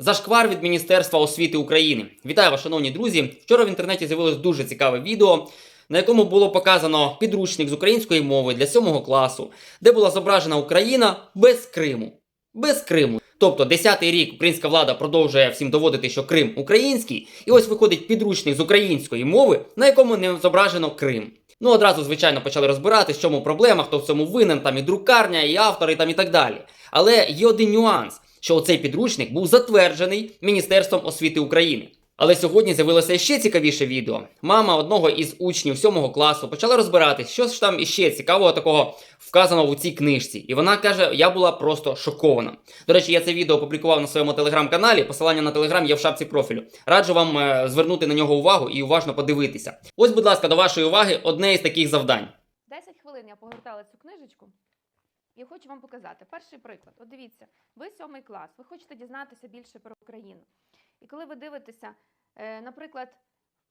Зашквар від Міністерства освіти України. Вітаю вас, шановні друзі. Вчора в інтернеті з'явилось дуже цікаве відео, на якому було показано підручник з української мови для 7 класу, де була зображена Україна без Криму. Без Криму. Тобто 10-й рік українська влада продовжує всім доводити, що Крим український, і ось виходить підручник з української мови, на якому не зображено Крим. Ну, одразу, звичайно, почали розбирати, в чому проблема, хто в цьому винен, там і друкарня, і автори, там і так далі. Але є один нюанс, що цей підручник був затверджений Міністерством освіти України. Але сьогодні з'явилося ще цікавіше відео. Мама одного із учнів 7 класу почала розбиратись, що ж там іще цікавого такого вказано у цій книжці. І вона каже: я була просто шокована. До речі, я це відео опублікував на своєму телеграм-каналі. Посилання на телеграм є в шапці профілю. Раджу вам е, звернути на нього увагу і уважно подивитися. Ось, будь ласка, до вашої уваги одне із таких завдань. 10 хвилин я погортала цю книжечку і хочу вам показати. Перший приклад. От дивіться, ви сьомий клас, ви хочете дізнатися більше про Україну. І коли ви дивитеся, е, наприклад,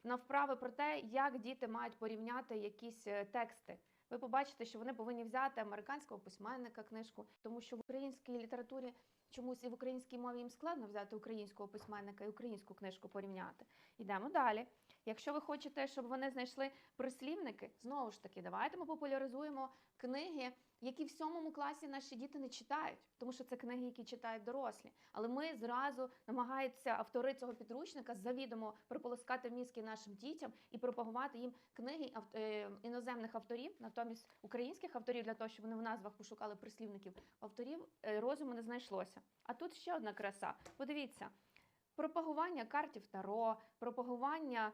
на вправи про те, як діти мають порівняти якісь е, тексти, ви побачите, що вони повинні взяти американського письменника книжку, тому що в українській літературі чомусь і в українській мові їм складно взяти українського письменника і українську книжку порівняти. Йдемо далі. Якщо ви хочете, щоб вони знайшли прислівники, знову ж таки, давайте ми популяризуємо книги, які в сьомому класі наші діти не читають, тому що це книги, які читають дорослі. Але ми зразу намагаються автори цього підручника завідомо прополоскати мізки нашим дітям і пропагувати їм книги е, іноземних авторів, натомість українських авторів для того, щоб вони в назвах пошукали прислівників. Авторів е, розуму не знайшлося. А тут ще одна краса. Подивіться. Пропагування картів Таро, пропагування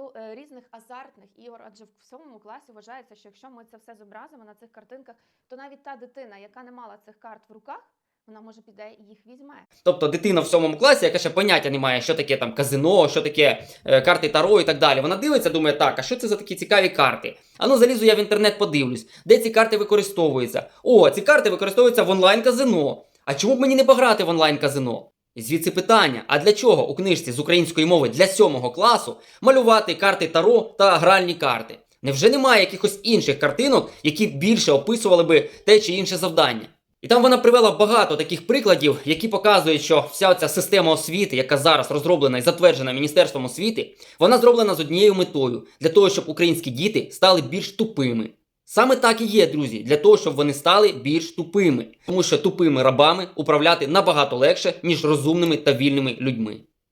то, е, різних азартних ігор, адже в сьомому класі вважається, що якщо ми це все зобразимо на цих картинках, то навіть та дитина, яка не мала цих карт в руках, вона може піде і їх візьме. Тобто дитина в сьомому класі, яка ще поняття не має, що таке там казино, що таке е, карти Таро і так далі. Вона дивиться, думає, так, а що це за такі цікаві карти? А ну залізу я в інтернет, подивлюсь, де ці карти використовуються. О, ці карти використовуються в онлайн казино. А чому б мені не пограти в онлайн казино? І звідси питання: а для чого у книжці з української мови для сьомого класу малювати карти Таро та гральні карти? Невже немає якихось інших картинок, які більше описували би те чи інше завдання? І там вона привела багато таких прикладів, які показують, що вся ця система освіти, яка зараз розроблена і затверджена Міністерством освіти, вона зроблена з однією метою для того, щоб українські діти стали більш тупими. Саме так і є, друзі, для того, щоб вони стали більш тупими, тому що тупими рабами управляти набагато легше, ніж розумними та вільними людьми.